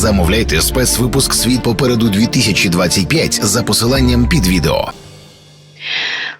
Замовляйте спецвипуск Світ попереду 2025 за посиланням під відео.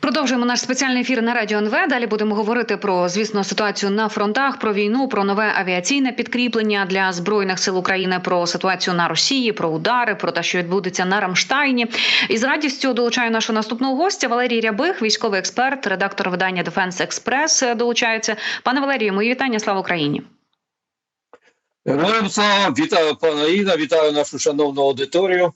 Продовжуємо наш спеціальний ефір на радіо НВ. Далі будемо говорити про звісно ситуацію на фронтах, про війну, про нове авіаційне підкріплення для збройних сил України, про ситуацію на Росії, про удари, про те, що відбудеться на Рамштайні. І з радістю долучаю нашого наступного гостя Валерій Рябих, військовий експерт, редактор видання Дефенс Експрес. Долучається. Пане Валерію, мої вітання. Слава Україні. Героям слава, вітаю пана Іна, вітаю нашу шановну аудиторію.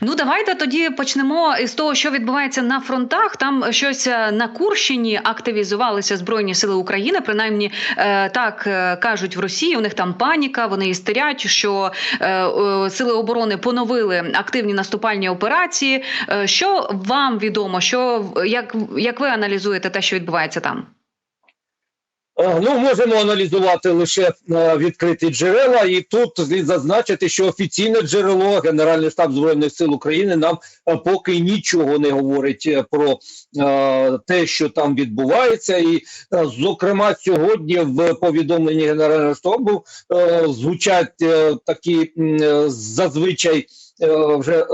Ну давайте тоді почнемо із того, що відбувається на фронтах. Там щось е, на Курщині активізувалися збройні сили України. Принаймні е, так е, кажуть в Росії. У них там паніка. Вони істерять, що сили оборони поновили активні наступальні операції. Що вам відомо? Що як, як ви аналізуєте те, що відбувається там? Е, ну, можемо аналізувати лише е, відкриті джерела, і тут слід зазначити, що офіційне джерело Генеральний штаб збройних сил України нам е, поки нічого не говорить про те, що там відбувається, і зокрема сьогодні в повідомленні генерального штабу звучать такі зазвичай вже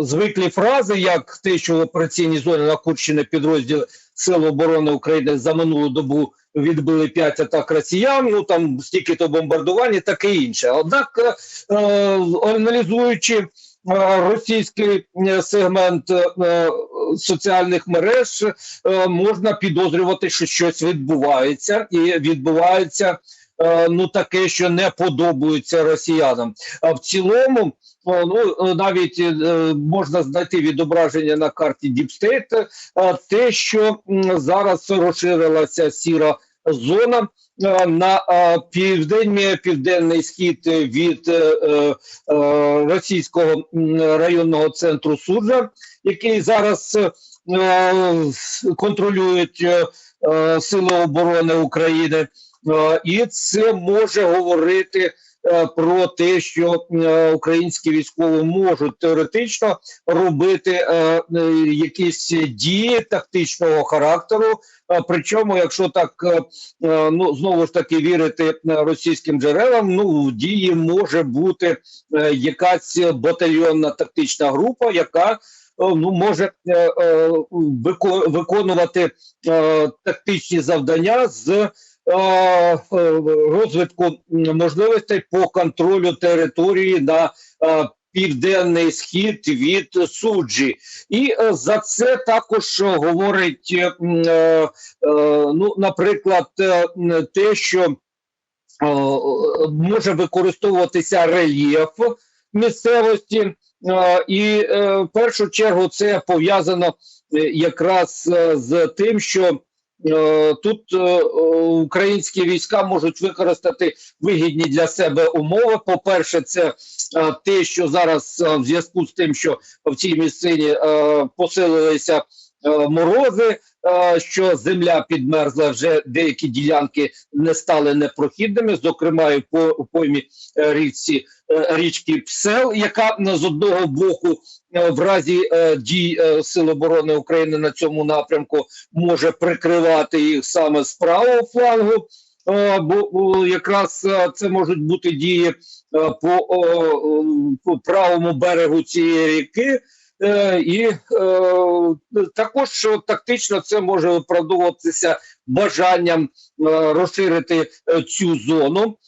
звиклі фрази, як те, що в операційній зоні на Курщині підрозділи Сил оборони України за минулу добу відбили п'ять атак росіян. Ну там стільки то бомбардування, таке інше. Однак, е, аналізуючи е, російський е, сегмент е, соціальних мереж, е, можна підозрювати, що щось відбувається, і відбувається. Е, ну, таке, що не подобається росіянам. А в цілому, ну навіть е, можна знайти відображення на карті Діпстейт, те, що зараз розширилася сіра зона. На південний південний схід від е, російського районного центру суджа, який зараз контролюють сили оборони України, і це може говорити Е, про те, що е, українські військові можуть теоретично робити е, якісь дії тактичного характеру. Причому, якщо так ну знову ж таки вірити російським джерелам, ну в дії може бути якась батальйонна тактична група, яка ну може виконувати тактичні завдання з Е, розвитку можливостей по контролю території на е, Південний схід від суджі, і е, за це також говорить, ну, наприклад, те, що може використовуватися рельєф місцевості, і в першу чергу це пов'язано якраз з тим, що Е, тут е, українські війська можуть використати вигідні для себе умови. По перше, це е, те, що зараз в зв'язку з тим, що в цій місцині посилилися морози, що земля підмерзла, вже деякі ділянки не стали непрохідними, зокрема і по поймі річці річки Псел, яка з одного боку Е, в разі е, дій е, Сил оборони України на цьому напрямку може прикривати їх саме з правого флангу. Бо якраз це можуть бути дії по, по правому берегу цієї ріки, і також тактично це може виправдовуватися бажанням розширити цю зону,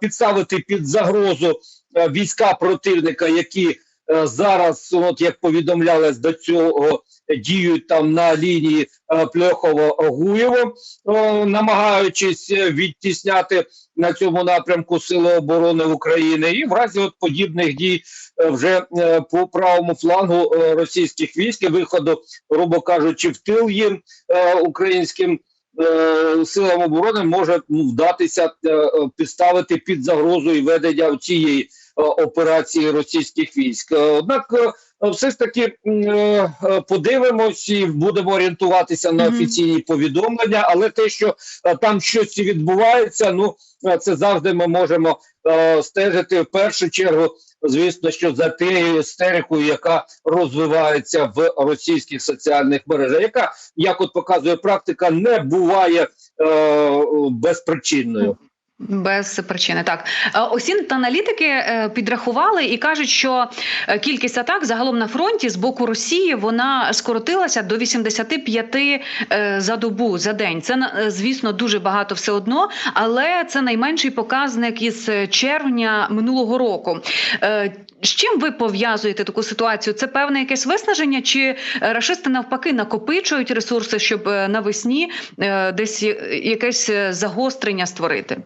підставити під загрозу війська противника, які Е, зараз, от як повідомлялось до цього, діють там на лінії е, Плехово-Гуєво, е, намагаючись відтісняти на цьому напрямку Сили оборони України, і в разі от подібних дій вже по правому флангу російських військ виходу, грубо кажучи, в тил їм українським. Силам оборони може вдатися підставити під загрозу і ведення цієї Е, операції російських військ. Е, однак, е, все ж таки подивимось і будемо орієнтуватися на офіційні повідомлення, але те, що там щось відбувається, ну це завжди ми можемо стежити в першу чергу. Звісно, що за тією істерикою, яка розвивається в російських соціальних мережах, яка як от показує практика, не буває е, безпричинною. Без причини так Е, осін та аналітики е, підрахували і кажуть, що е, кількість атак загалом на фронті з боку Росії вона скоротилася до 85 е, за добу за день. Це звісно дуже багато все одно, але це найменший показник із червня минулого року. З чим ви пов'язуєте таку ситуацію? Це певне якесь виснаження, чи рашисти навпаки накопичують ресурси, щоб навесні десь якесь загострення створити?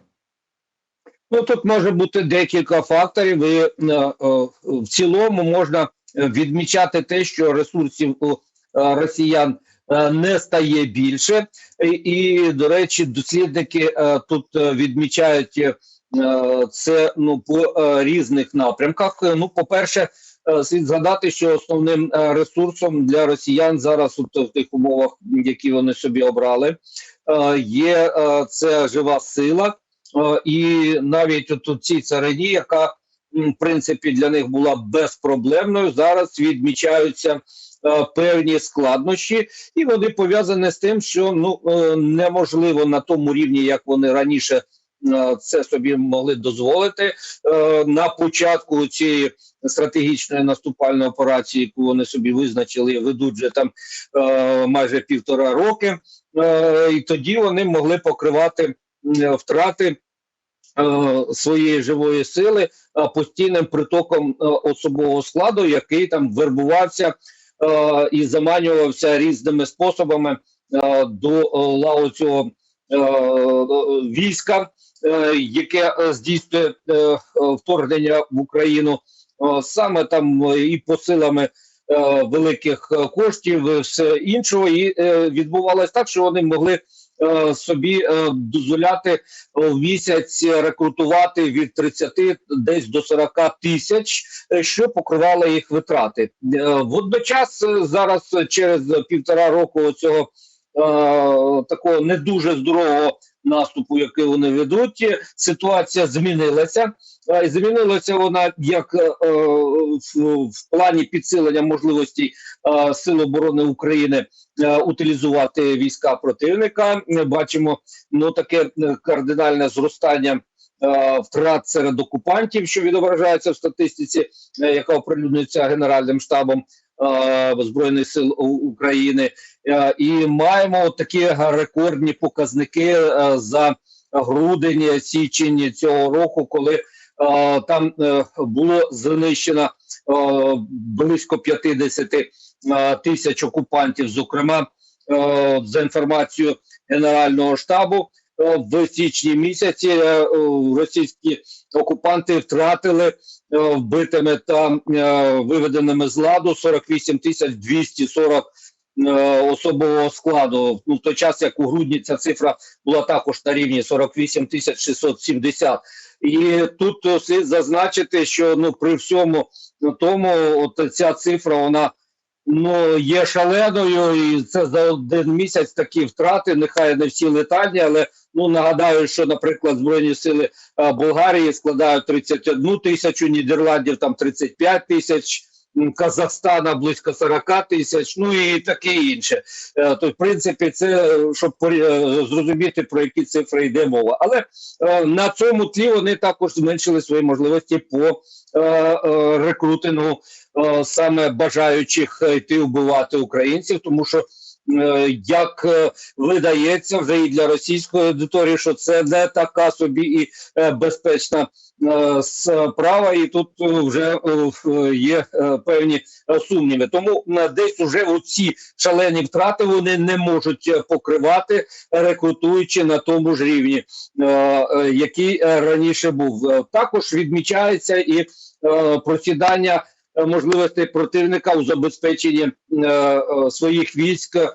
Ну тут може бути декілька факторів. І е, е, в цілому можна відмічати те, що ресурсів у е, росіян е, не стає більше, і, і до речі, дослідники е, тут е, відмічають е, це ну по е, різних напрямках. Ну, по-перше, е, слід згадати, що основним ресурсом для росіян зараз в тих умовах, які вони собі обрали, є е, це жива сила. Е, і навіть от у цій царині, яка в принципі для них була безпроблемною, зараз відмічаються е, певні складнощі, і вони пов'язані з тим, що ну е, неможливо на тому рівні, як вони раніше це собі могли дозволити на початку цієї стратегічної наступальної операції, яку вони собі визначили, ведуть вже там майже півтора роки, і тоді вони могли покривати втрати е, своєї живої сили е, постійним притоком е, особового складу, який там вербувався е, і заманювався різними способами е, до е, лаву цього е, війська, е, яке е, здійснює е, е, вторгнення в Україну, Е, саме там е, і посилами. е, Великих е, коштів, все іншого, і е, відбувалось так, що вони могли е, собі е, дозволяти в місяць рекрутувати від 30 десь до 40 тисяч, е, що покривало їх витрати. Е, Водночас е, зараз е, через півтора року цього е, такого не дуже здорового наступу, який вони ведуть, ситуація змінилася. І змінилася вона як е, е, в, плані підсилення можливостей е, Сил оборони України е, утилізувати війська противника. Е, Бачимо ну таке кардинальне зростання втрат серед окупантів, що відображається в статистиці, яка оприлюднюється Генеральним штабом Збройних сил України, Е, і маємо такі рекордні показники е, за грудень, січень цього року, коли е, там е, було знищено е, близько 50 е, тисяч окупантів, зокрема е, за інформацією Генерального штабу. В січні місяці е, російські окупанти втратили е, вбитими та е, виведеними з ладу 48 тисяч 240 е, особового складу. Ну в той час, як у грудні ця цифра була також на рівні 48 тисяч 670. І тут слід зазначити, що ну при всьому тому, от ця цифра вона ну є шаленою, і це за один місяць такі втрати. Нехай не всі летальні, але ну нагадаю, що, наприклад, збройні сили е, Болгарії складають 31 тисячу, Нідерландів там 35 тисяч. Казахстана близько 40 тисяч, ну і таке інше. Е, То, в принципі, це щоб е, зрозуміти про які цифри йде мова. Але на цьому тлі вони також зменшили свої можливості по рекрутингу саме бажаючих йти вбивати українців, тому що. Е, Як е, видається вже і для російської аудиторії, що це не така собі і е, безпечна справа, і тут вже є певні сумніви. Тому десь уже ці шалені втрати вони не можуть покривати, рекрутуючи на тому ж рівні, який раніше був. Також відмічається і просідання можливостей противника у забезпеченні е, е, своїх військ. е,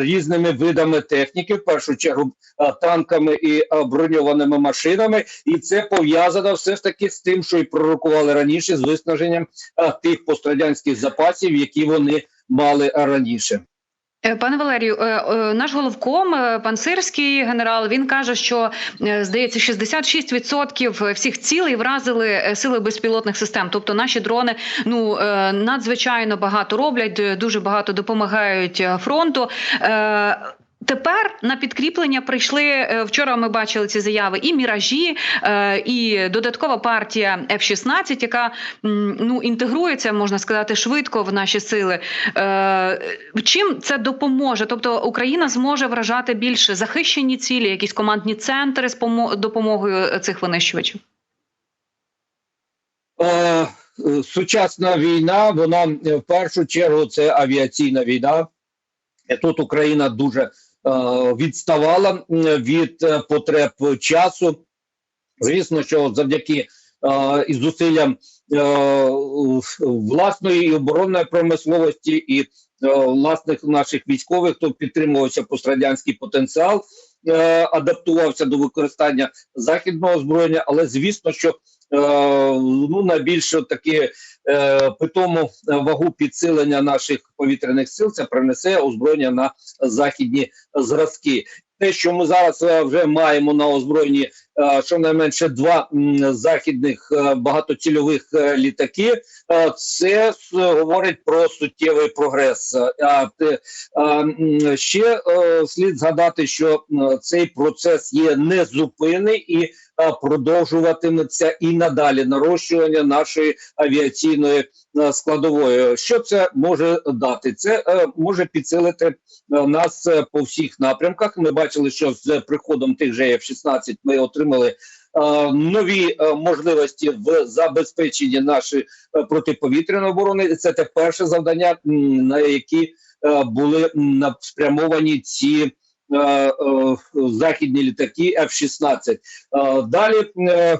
Різними видами техніки, в першу чергу е, танками і е, броньованими машинами, і це пов'язано все ж таки з тим, що і пророкували раніше з виснаженням е, тих пострадянських запасів, які вони мали раніше. Е, Пане Валерію, е, е, наш головком, пан Сирський генерал, він каже, що здається, 66% всіх цілей вразили сили безпілотних систем. Тобто наші дрони ну надзвичайно багато роблять, дуже багато допомагають фронту. Тепер на підкріплення прийшли е, вчора. Ми бачили ці заяви і міражі, е, і додаткова партія F-16, яка ну інтегрується, можна сказати, швидко в наші сили. Е, Чим це допоможе? Тобто Україна зможе вражати більше захищені цілі, якісь командні центри з допомогою цих винищувачів. Сучасна війна, вона в першу чергу це авіаційна війна. Тут Україна дуже відставала від е, потреб часу. Звісно, що завдяки е, і зусиллям е, власної і оборонної промисловості і е, власних наших військових, хто підтримувався пострадянський потенціал, е, адаптувався до використання західного озброєння, але звісно, що е, ну найбільш таки е, питому вагу підсилення наших повітряних сил це принесе озброєння на західні зразки. Те, що ми зараз е, вже маємо на озброєнні е, щонайменше два західних е, багатоцільових е, літаки, е, це говорить про суттєвий прогрес. Е, А ще е, слід згадати, що цей процес є незупинний і е, продовжуватиметься і надалі нарощування нашої авіаційної е, складової. Що це може дати? Це е, може підсилити е, нас е, по всіх напрямках. Ми бачили, що з приходом тих же F-16 ми отримали. Е, Нові е, можливості в забезпеченні нашої е, протиповітряної оборони. Це те перше завдання, на які були спрямовані ці західні літаки F-16. Е, Далі е,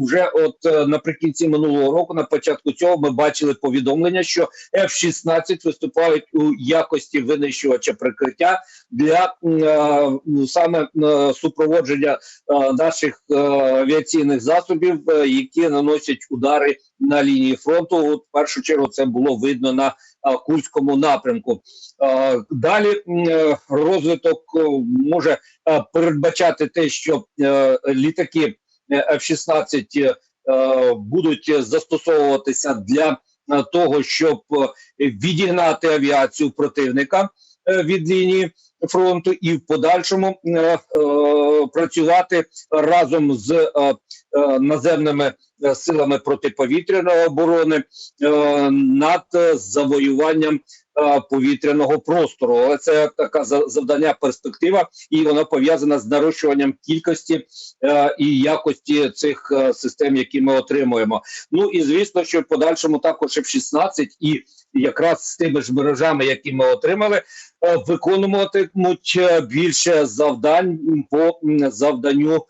вже от е, наприкінці минулого року, на початку цього, ми бачили повідомлення, що F-16 виступають у якості винищувача прикриття для е, ну, саме е, супроводження е, наших е, авіаційних засобів, е, які наносять удари на лінії фронту. От в першу чергу це було видно на е, Курському напрямку. Далі е, розвиток е, може е, передбачати те, що літаки е, F-16 е, будуть застосовуватися для того, щоб відігнати авіацію противника від лінії фронту, і в подальшому працювати разом з наземними е, силами протиповітряної оборони е, над е, завоюванням е, повітряного простору. Але це така за- завдання перспектива, і вона пов'язана з нарощуванням кількості е, і якості цих е, систем, які ми отримуємо. Ну і звісно, що в подальшому також F-16 і якраз з тими ж мережами, які ми отримали, е, виконуватимуть е, більше завдань по завданню е,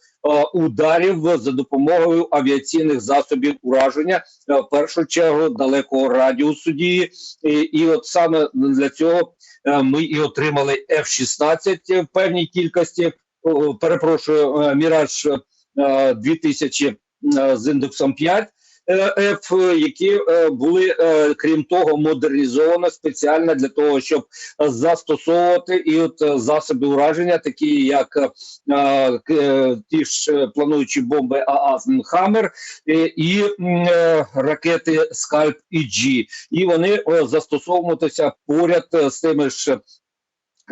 ударів за допомогою авіаційних засобів ураження, в першу чергу далекого радіусу дії. І, і от саме для цього ми і отримали F-16 в певній кількості. Перепрошую, Міраж е, 2000 е, з індексом 5. Е, які е, були е, крім того модернізовано спеціально для того, щоб застосовувати і от засоби ураження, такі як ті ж плануючі бомби Хаммер і ракети Скальп і G. І вони застосовуватися поряд з тими ж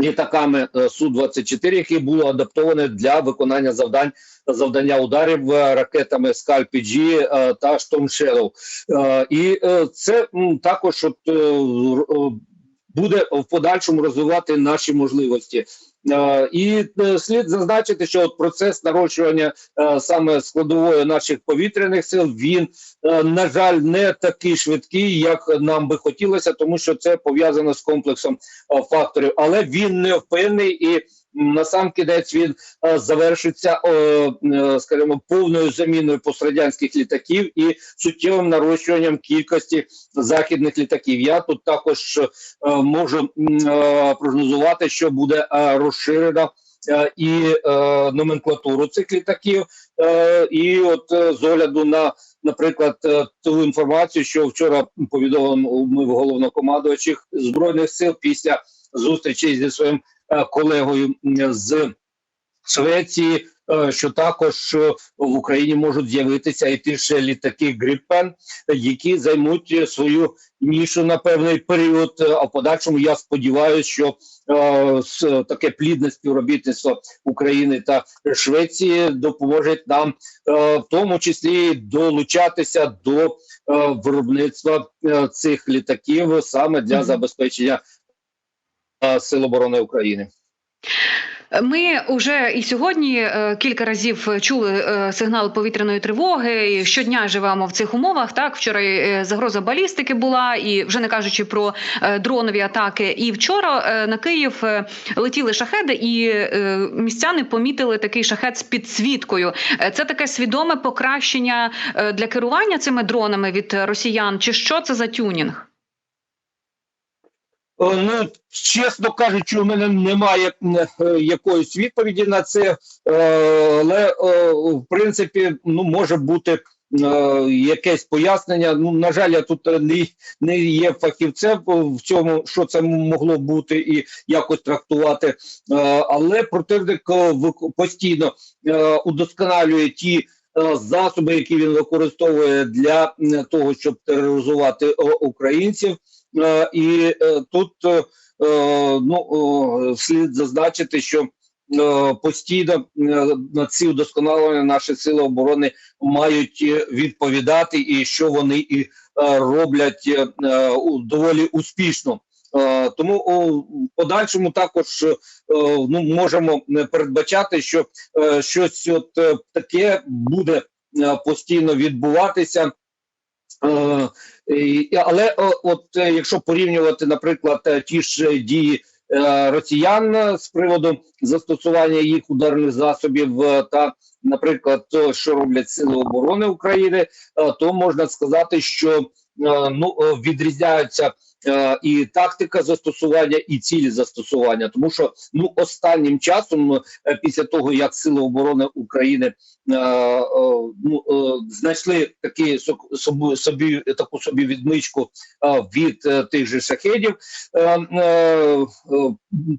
літаками е, Су-24, які були адаптовані для виконання завдань завдання ударів е, ракетами скальпіджі е, та «Штом. Е, І це також от, буде в подальшому розвивати наші можливості. Е, І е, слід зазначити, що от процес нарощування е, саме складової наших повітряних сил він на жаль не такий швидкий, як нам би хотілося, тому що це пов'язано з комплексом факторів, але він невпинний і. М, На сам кінець він е, завершиться, е, скажімо, повною заміною пострадянських літаків і суттєвим нарощуванням кількості західних літаків. Я тут також е, можу е, прогнозувати, що буде розширена і номенклатуру цих літаків. І от з огляду на, наприклад, ту інформацію, що вчора повідомив головнокомандувачів збройних сил після зустрічі зі своїм е, колегою з Швеції е, що також е, в Україні можуть з'явитися і ті ж літаки Гріпен, які займуть свою нішу на певний період. А в подальшому я сподіваюся, що е, таке плідне співробітництво України та Швеції допоможе нам, е, в тому числі долучатися до е, виробництва е, цих літаків саме для забезпечення Сил оборони України. Ми вже і сьогодні е, кілька разів чули е, сигнал повітряної тривоги. І щодня живемо в цих умовах. Так, вчора е, загроза балістики була, і вже не кажучи про дронові атаки. І вчора на Київ летіли шахеди, і містяни помітили такий шахет з підсвіткою. Це таке свідоме покращення для керування цими дронами від росіян. Чи що це за тюнінг? Е, Ну, чесно кажучи, у мене немає е, якоїсь відповіді на це, е, але в принципі ну, може бути якесь пояснення. Ну, на жаль, я тут не, не є фахівцем в цьому, що це могло бути і якось трактувати. Але противник постійно удосконалює ті. Засоби, які він використовує для того, щоб тероризувати українців, І е, тут е, е, ну, слід зазначити, що е, постійно е, на ці удосконалення наші сили оборони мають е, відповідати, і що вони і е, роблять е, е, доволі успішно. Е, Тому в подальшому також е, ну, можемо е, передбачати, що е, щось от е, таке буде е, постійно відбуватися. Е, Але от е, якщо порівнювати, наприклад, е, ті ж дії росіян з приводу застосування їх ударних засобів та, наприклад, що роблять сили оборони України, то можна сказати, що ну відрізняються е, і тактика застосування, і цілі застосування, тому що ну останнім часом, е, після того як сили оборони України е, ну, знайшли такі собі, собі таку собі відмичку від тих же шахедів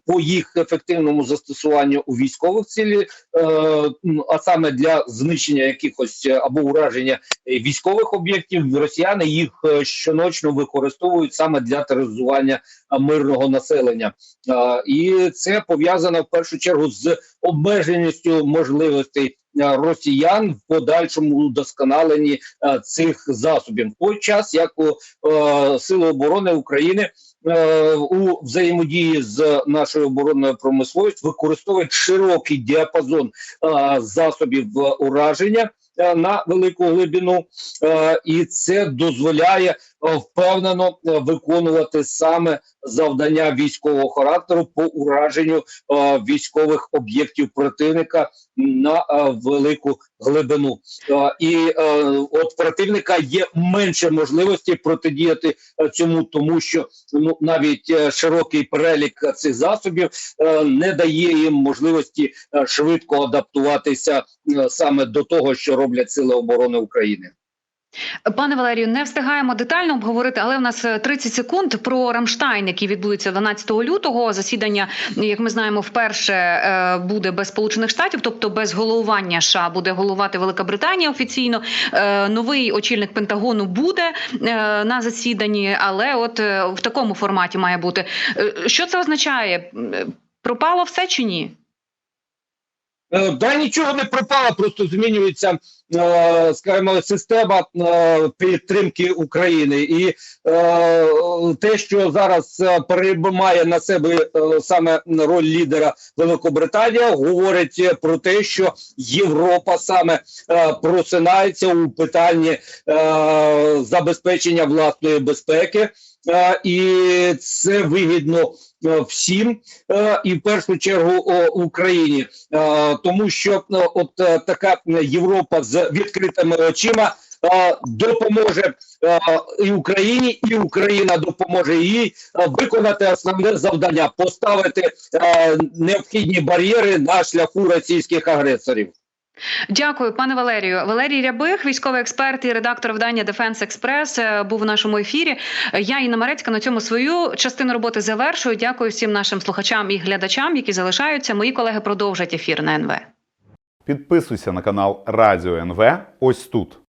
по їх ефективному застосуванню у військових цілі, а саме для знищення якихось або ураження військових об'єктів, росіяни їх щоночно використовують саме для тероризування е, мирного населення. І це пов'язано в першу чергу з обмеженістю можливостей росіян в подальшому удосконаленні цих засобів. Той час, як у Сили оборони України у взаємодії з нашою оборонною промисловістю використовують широкий діапазон засобів ураження на велику глибину, і це дозволяє впевнено е, виконувати саме завдання військового характеру по ураженню е, військових об'єктів противника на е, велику глибину. Е, І е, от противника є менше можливості протидіяти е, цьому, тому що ну навіть е, широкий перелік е, цих засобів е, не дає їм можливості е, швидко адаптуватися е, саме до того, що роблять сили оборони України. Пане Валерію, не встигаємо детально обговорити, але в нас е, 30 секунд про Рамштайн, який відбудеться 12 лютого. Засідання, як ми знаємо, вперше е, буде без Сполучених Штатів, тобто без головування США буде головувати Велика Британія офіційно. Е, Новий очільник Пентагону буде е, на засіданні, але от е, в такому форматі має бути. Е, Що це означає? Е, Пропало все чи ні? Е, Да, нічого не пропало, просто змінюється, е, скажімо, система е, підтримки України, і те, що зараз переймає на себе саме роль лідера Великобританія, говорить про те, що Європа саме просинається у питанні забезпечення власної безпеки. І це вигідно е, всім, е, і в першу чергу Україні, тому що е, от така Європа з відкритими очима допоможе і Україні, і Україна допоможе їй виконати основне завдання поставити необхідні бар'єри на шляху російських агресорів. Дякую, пане Валерію. Валерій Рябих, військовий експерт і редактор видання Дефенс Експрес, е, був у нашому ефірі. Я Інна Марецька на цьому свою частину роботи завершую. Дякую всім нашим слухачам і глядачам, які залишаються. Мої колеги продовжать ефір на НВ. Підписуйся на канал Радіо НВ ось тут.